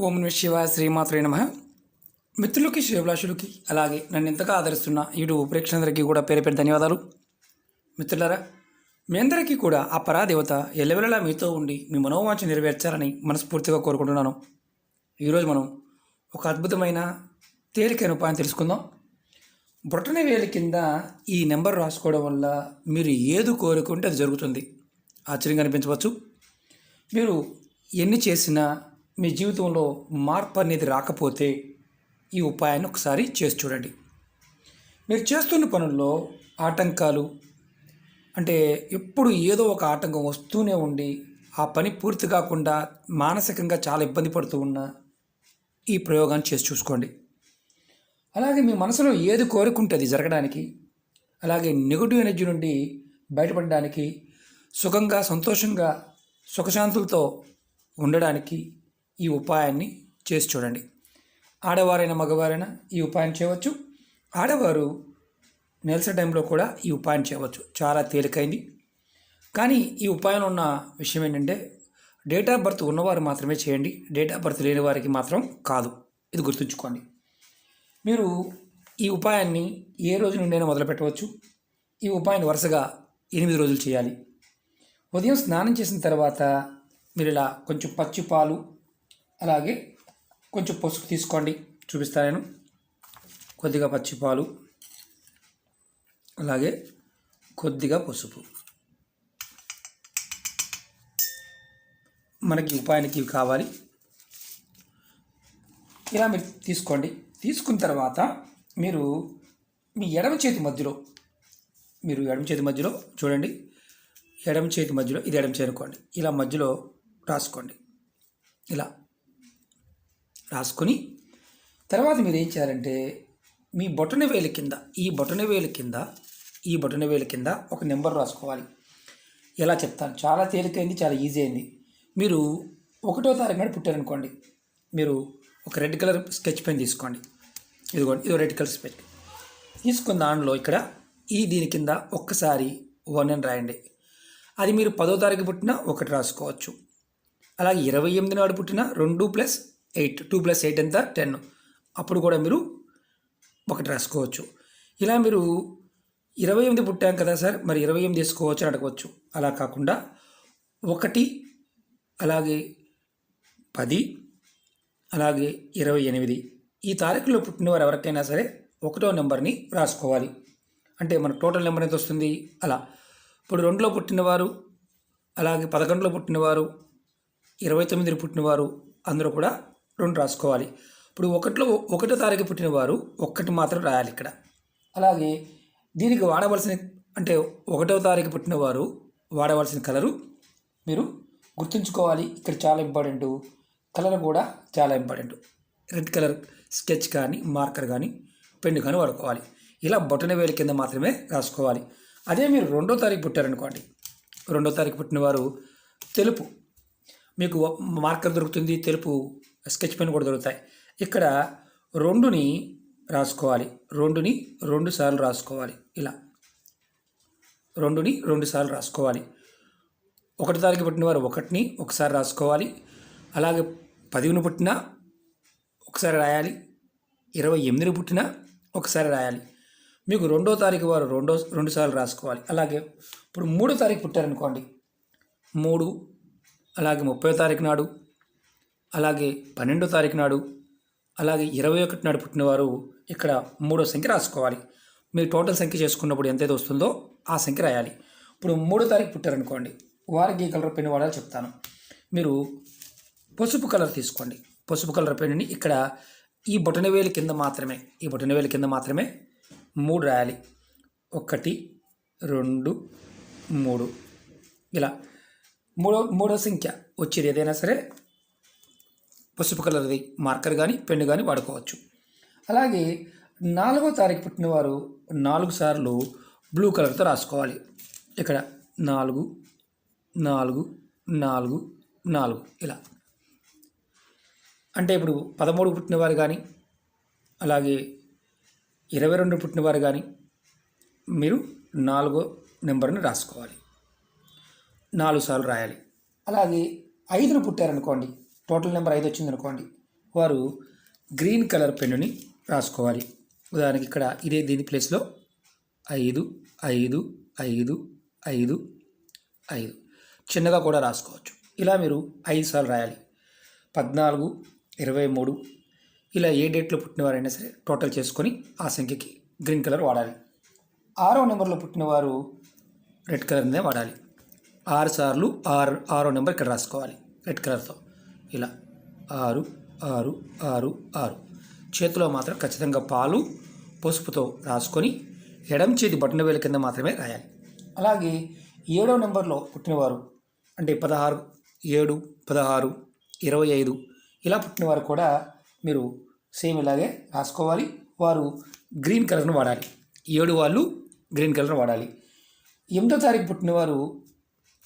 ఓం నమ శివ శ్రీమాత్రే నమ. మిత్రులకి శివభిలాషులకి అలాగే నన్ను ఎంతగా ఆదరిస్తున్న యూట్యూబ్ ప్రేక్షకులందరికీ కూడా పేరు పేరు ధన్యవాదాలు. మిత్రులారా మీ అందరికీ కూడా ఆ పరాదేవత ఎల్లవెల్లలా మీతో ఉండి మీ మనోవాంఛ నెరవేర్చాలని మనస్ఫూర్తిగా కోరుకుంటున్నాను. ఈరోజు మనం ఒక అద్భుతమైన తేలికైన ఉపాయం తెలుసుకుందాం. బొట్టన వేలి కింద ఈ నెంబర్ రాసుకోవడం వల్ల మీరు ఏది కోరుకుంటే అది జరుగుతుంది. ఆశ్చర్యంగా అనిపించవచ్చు. మీరు ఎన్ని చేసినా మీ జీవితంలో మార్పు అనేది రాకపోతే ఈ ఉపాయాన్ని ఒకసారి చేసి చూడండి. మీరు చేస్తున్న పనుల్లో ఆటంకాలు అంటే ఎప్పుడు ఏదో ఒక ఆటంకం వస్తూనే ఉండి ఆ పని పూర్తి కాకుండా మానసికంగా చాలా ఇబ్బంది పడుతూ ఉన్న ఈ ప్రయోగాన్ని చేసి చూసుకోండి. అలాగే మీ మనసులో ఏది కోరుకుంటే అది జరగడానికి అలాగే నెగటివ్ ఎనర్జీ నుండి బయటపడడానికి సుఖంగా సంతోషంగా సుఖశాంతులతో ఉండడానికి ఈ ఉపాయాన్ని చేసి చూడండి. ఆడవారైనా మగవారైనా ఈ ఉపాయం చేయవచ్చు. ఆడవారు నెలస టైంలో కూడా ఈ ఉపాయం చేయవచ్చు. చాలా తేలికైంది. కానీ ఈ ఉపాయం ఉన్న విషయం ఏంటంటే డేట్ ఆఫ్ బర్త్ ఉన్నవారు మాత్రమే చేయండి. డేట్ ఆఫ్ బర్త్ లేని వారికి మాత్రం కాదు. ఇది గుర్తుంచుకోండి. మీరు ఈ ఉపాయాన్ని ఏ రోజు నుండైనా మొదలుపెట్టవచ్చు ఈ ఉపాయాన్ని వరుసగా ఎనిమిది రోజులు చేయాలి. ఉదయం స్నానం చేసిన తర్వాత మీరు ఇలా కొంచెం పచ్చి పాలు అలాగే కొంచెం పసుపు తీసుకోండి. చూపిస్తాను నేను. కొద్దిగా పచ్చి పాలు అలాగే కొద్దిగా పసుపు. మనకి ఉపాయానికి ఇవి కావాలి. ఇలా మీరు తీసుకోండి. తీసుకున్న తర్వాత మీరు మీ ఎడమ చేతి మధ్యలో మీరు ఎడమ చేతి మధ్యలో చూడండి. ఎడమ చేతి మధ్యలో ఇది ఎడమ చేరుకోండి ఇలా మధ్యలో రాసుకోండి. ఇలా. రాసుకొని తర్వాత మీరు ఏం చేయాలంటే మీ బొటన వేలు కింద ఈ బొటన వేలు కింద ఈ బొటన వేలు కింద ఒక నెంబర్ రాసుకోవాలి. ఎలా చెప్తాను? చాలా తేలికైంది చాలా ఈజీ అయింది. మీరు ఒకటో తారీఖు నాడు పుట్టారనుకోండి మీరు ఒక రెడ్ కలర్ స్కెచ్ పెన్ తీసుకోండి. ఇదిగోండి ఇది రెడ్ కలర్ స్కెచ్. తీసుకున్న దానిలో ఇక్కడ ఈ దీని కింద ఒక్కసారి వన్ అని రాయండి. అది మీరు పదో తారీఖు పుట్టినా ఒకటి రాసుకోవచ్చు. అలాగే ఇరవై ఎనిమిది నాడు పుట్టిన రెండు plus eight two plus eight ఎంత? టెన్. అప్పుడు కూడా మీరు ఒకటి రాసుకోవచ్చు. ఇలా మీరు ఇరవై ఎనిమిది పుట్టాం కదా సార్ మరి ఇరవై ఎనిమిది తీసుకోవచ్చు అని అడగవచ్చు. అలా కాకుండా ఒకటి అలాగే పది అలాగే ఇరవై ఎనిమిది. ఈ తారీఖులో పుట్టినవారు ఎవరికైనా సరే ఒకటో నెంబర్ని రాసుకోవాలి. అంటే మన టోటల్ నెంబర్ ఎంత వస్తుంది? అలా. ఇప్పుడు రెండులో పుట్టినవారు అలాగే పదకొండులో పుట్టినవారు ఇరవై తొమ్మిదిలో పుట్టినవారు అందరూ కూడా రెండు రాసుకోవాలి. ఇప్పుడు ఒకటిలో ఒకటో తారీఖు పుట్టినవారు ఒక్కటి మాత్రం రాయాలి ఇక్కడ. అలాగే దీనికి వాడవలసిన అంటే ఒకటో తారీఖు పుట్టినవారు వాడవలసిన కలరు మీరు గుర్తుంచుకోవాలి. ఇక్కడ చాలా ఇంపార్టెంట్. కలర్ కూడా చాలా ఇంపార్టెంట్. రెడ్ కలర్ స్కెచ్ కానీ మార్కర్ కానీ పెన్ను కానీ వాడుకోవాలి. ఇలా బొటన వేలు కింద మాత్రమే రాసుకోవాలి. అదే మీరు రెండో తారీఖు పుట్టారనుకోండి. రెండో తారీఖు పుట్టినవారు తెలుపు. మీకు మార్కర్ దొరుకుతుంది తెలుపు స్కెచ్ పెన్ కూడా దొరుకుతాయి. ఇక్కడ రెండుని రాసుకోవాలి. రెండుని రెండు సార్లు రాసుకోవాలి. ఇలా. రెండుని రెండు సార్లు రాసుకోవాలి. ఒకటి తారీఖు పుట్టిన వారు ఒకటిని ఒకసారి రాసుకోవాలి. అలాగే పదివిని పుట్టిన ఒకసారి రాయాలి. ఇరవై ఎనిమిదిని పుట్టిన ఒకసారి రాయాలి. మీకు రెండో తారీఖు వారు రెండో రెండు సార్లు రాసుకోవాలి. అలాగే ఇప్పుడు మూడో తారీఖు పుట్టారనుకోండి. మూడు అలాగే ముప్పై తారీఖు నాడు అలాగే పన్నెండో తారీఖు నాడు అలాగే ఇరవై ఒకటి నాడు పుట్టినవారు ఇక్కడ మూడో సంఖ్య రాసుకోవాలి. మీరు టోటల్ సంఖ్య చేసుకున్నప్పుడు ఎంతైతే వస్తుందో ఆ సంఖ్య రాయాలి. ఇప్పుడు మూడో తారీఖు పుట్టారనుకోండి వారికి ఈ కలర్ పెన్ వాడాలి చెప్తాను. మీరు పసుపు కలర్ తీసుకోండి. పసుపు కలర్ పెన్నుని ఇక్కడ ఈ బొటనవేలు కింద మాత్రమే ఈ బొటనవేలు కింద మాత్రమే మూడు రాయాలి. ఒకటి రెండు మూడు. ఇలా మూడో మూడో సంఖ్య వచ్చేది ఏదైనా సరే పసుపు కలర్ది మార్కర్ కానీ పెన్ను కానీ వాడుకోవచ్చు. అలాగే నాలుగో తారీఖు పుట్టినవారు నాలుగు సార్లు బ్లూ కలర్తో రాసుకోవాలి. ఇక్కడ నాలుగు నాలుగు నాలుగు నాలుగు ఇలా. అంటే ఇప్పుడు పదమూడు పుట్టినవారు కానీ అలాగే ఇరవై రెండు పుట్టినవారు కానీ మీరు నాలుగో నెంబర్ని రాసుకోవాలి. నాలుగు సార్లు రాయాలి. అలాగే ఐదును పుట్టారనుకోండి టోటల్ నెంబర్ ఐదు వచ్చింది అనుకోండి. వారు గ్రీన్ కలర్ పెన్నుని రాసుకోవాలి. ఉదాహరణకి ఇక్కడ ఇదే దీని ప్లేస్లో ఐదు ఐదు ఐదు ఐదు ఐదు. చిన్నగా కూడా రాసుకోవచ్చు. ఇలా మీరు ఐదు సార్లు రాయాలి. పద్నాలుగు ఇరవై మూడు. ఇలా ఏ డేట్లో పుట్టినవారైనా సరే టోటల్ చేసుకొని ఆ సంఖ్యకి గ్రీన్ కలర్ వాడాలి. ఆరో నెంబర్లో పుట్టినవారు రెడ్ కలర్నే వాడాలి. ఆరు సార్లు ఆరు ఆరో నెంబర్ ఇక్కడ రాసుకోవాలి. రెడ్ కలర్తో ఇలా. ఆరు ఆరు ఆరు ఆరు. చేతిలో మాత్రం ఖచ్చితంగా పాలు పసుపుతో రాసుకొని ఎడం చేతి బటన్ వేల కింద మాత్రమే రాయాలి. అలాగే ఏడో నెంబర్లో పుట్టినవారు అంటే పదహారు ఏడు పదహారు ఇరవై ఐదు ఇలా పుట్టినవారు కూడా మీరు సేమ్ ఇలాగే రాసుకోవాలి. వారు గ్రీన్ కలర్ను వాడాలి. ఏడు వాళ్ళు గ్రీన్ కలర్ వాడాలి. ఎనిమిదో తారీఖు పుట్టినవారు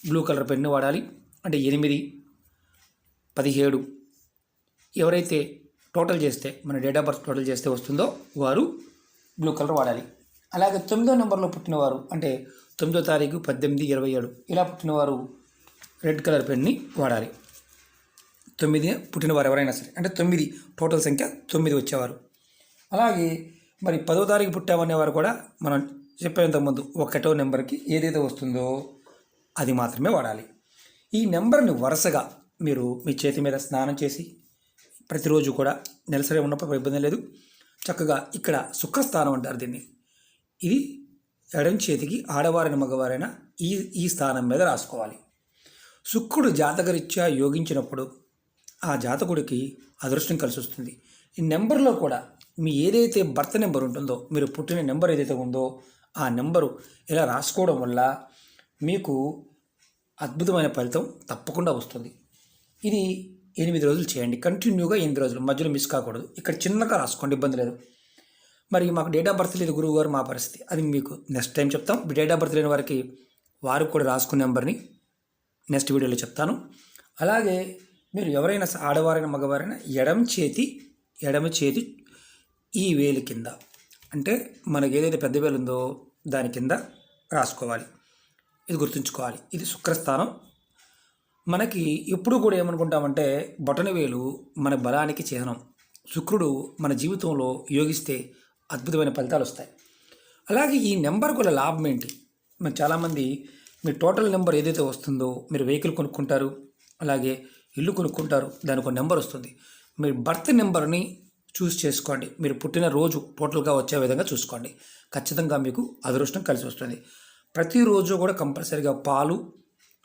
బ్లూ కలర్ పెన్ను వాడాలి. అంటే ఎనిమిది పదిహేడు. ఎవరైతే టోటల్ చేస్తే మన డేట్ ఆఫ్ బర్త్ టోటల్ చేస్తే వస్తుందో వారు బ్లూ కలర్ వాడాలి. అలాగే తొమ్మిదో నెంబర్లో పుట్టినవారు అంటే తొమ్మిదో తారీఖు పద్దెనిమిది ఇరవై ఏడు ఇలా పుట్టినవారు రెడ్ కలర్ పెన్ని వాడాలి. తొమ్మిది పుట్టినవారు ఎవరైనా సరే అంటే తొమ్మిది టోటల్ సంఖ్య తొమ్మిది వచ్చేవారు. అలాగే మరి పదో తారీఖు పుట్టామనేవారు కూడా మనం చెప్పేంత ముందు ఒకటో నెంబర్కి ఏదైతే వస్తుందో అది మాత్రమే వాడాలి. ఈ నెంబర్ని వరుసగా మీరు మీ చేతి మీద స్నానం చేసి ప్రతిరోజు కూడా నెలసరి ఉన్నప్పుడు ఇబ్బంది లేదు. చక్కగా ఇక్కడ శుక్రస్థానం అంటారు దీన్ని. ఇది ఎడం చేతికి ఆడవారైన మగవారైనా ఈ ఈ స్థానం మీద రాసుకోవాలి. శుక్రుడు జాతకరీత్యా యోగించినప్పుడు ఆ జాతకుడికి అదృష్టం కలిసి వస్తుంది ఈ నెంబర్లో కూడా మీ ఏదైతే భర్త నెంబర్ ఉంటుందో మీరు పుట్టిన నెంబర్ ఏదైతే ఉందో ఆ నెంబరు ఇలా రాసుకోవడం వల్ల మీకు అద్భుతమైన ఫలితం తప్పకుండా వస్తుంది. ఇది ఎనిమిది రోజులు చేయండి. కంటిన్యూగా ఎనిమిది రోజులు. మధ్యలో మిస్ కాకూడదు. ఇక్కడ చిన్నగా రాసుకోండి ఇబ్బంది లేదు. మరి మాకు డేట్ ఆఫ్ బర్త్ లేదు గురువు గారు మా పరిస్థితి. అది మీకు నెక్స్ట్ టైం చెప్తాం. డేట్ ఆఫ్ బర్త్ లేని వారికి వారు కూడా రాసుకునే నెంబర్ని నెక్స్ట్ వీడియోలో చెప్తాను. అలాగే మీరు ఎవరైనా ఆడవారైనా మగవారైనా ఎడమ చేతి ఎడమ చేతి ఈ వేలు కింద అంటే మనకి ఏదైతే పెద్ద వేలు ఉందో దాని కింద రాసుకోవాలి. ఇది గుర్తుంచుకోవాలి. ఇది శుక్రస్థానం. మనకి ఎప్పుడు కూడా ఏమనుకుంటామంటే బొటనవేలు మన బలానికి చిహ్నం. శుక్రుడు మన జీవితంలో యోగిస్తే అద్భుతమైన ఫలితాలు వస్తాయి. అలాగే ఈ నెంబర్ గల లాభం ఏంటి? మరి చాలామంది మీ టోటల్ నెంబర్ ఏదైతే వస్తుందో మీరు వెహికల్ కొనుక్కుంటారు అలాగే ఇల్లు కొనుక్కుంటారు దానికి ఒక నెంబర్ వస్తుంది. మీరు బర్త్ నెంబర్ని చూస్ చేసుకోండి. మీరు పుట్టిన రోజు టోటల్గా వచ్చే విధంగా చూసుకోండి. ఖచ్చితంగా మీకు అదృష్టం కలిసి వస్తుంది. ప్రతిరోజు కూడా కంపల్సరీగా పాలు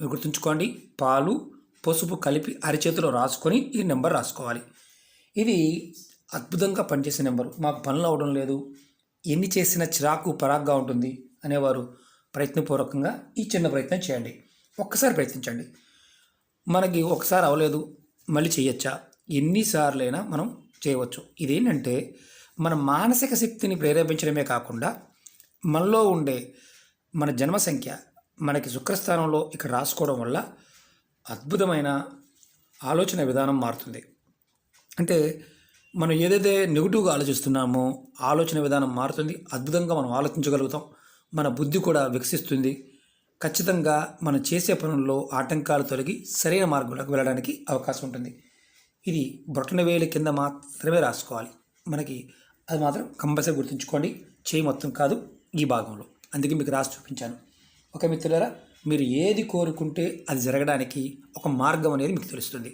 మీరు గుర్తుంచుకోండి. పాలు పసుపు కలిపి అరిచేతిలో రాసుకొని ఈ నెంబర్ రాసుకోవాలి. ఇది అద్భుతంగా పనిచేసే నెంబరు. మాకు పనులు అవడం లేదు. ఎన్ని చేసినా చిరాకు పరాగ్గా ఉంటుంది అనేవారు ప్రయత్నపూర్వకంగా ఈ చిన్న ప్రయత్నం చేయండి. ఒక్కసారి ప్రయత్నించండి. మనకి ఒకసారి అవ్వలేదు మళ్ళీ చేయొచ్చా? ఎన్నిసార్లైనా మనం చేయవచ్చు. ఇదేంటంటే మన మానసిక శక్తిని ప్రేరేపించడమే కాకుండా మనలో ఉండే మన జన్మ సంఖ్య మనకి శుక్రస్థానంలో ఇక్కడ రాసుకోవడం వల్ల అద్భుతమైన ఆలోచన విధానం మారుతుంది. అంటే మనం ఏదైతే నెగిటివ్గా ఆలోచిస్తున్నామో ఆలోచన విధానం మారుతుంది. అద్భుతంగా మనం ఆలోచించగలుగుతాం. మన బుద్ధి కూడా వికసిస్తుంది. ఖచ్చితంగా మనం చేసే పనుల్లో ఆటంకాలు తొలగి సరైన మార్గంలోకి వెళ్ళడానికి అవకాశం ఉంటుంది. ఇది బొట్టన కింద మాత్రమే రాసుకోవాలి. మనకి అది మాత్రం కంపల్సరీ గుర్తుంచుకోండి. చేయి మొత్తం కాదు ఈ భాగంలో. అందుకే మీకు రాసి చూపించాను. ఒక మిత్రులారా మీరు ఏది కోరుకుంటే అది జరగడానికి ఒక మార్గం అనేది మీకు తెలుస్తుంది.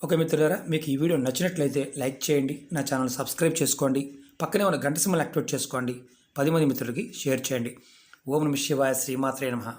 ఒక మిత్రులారా మీకు ఈ వీడియో నచ్చినట్లయితే లైక్ చేయండి నా ఛానల్ సబ్స్క్రైబ్ చేసుకోండి పక్కనే ఉన్న గంట సింబల్ యాక్టివేట్ చేసుకోండి పది మంది మిత్రులకి షేర్ చేయండి. ఓం నమ శివాయ శ్రీమాత్రే నమః.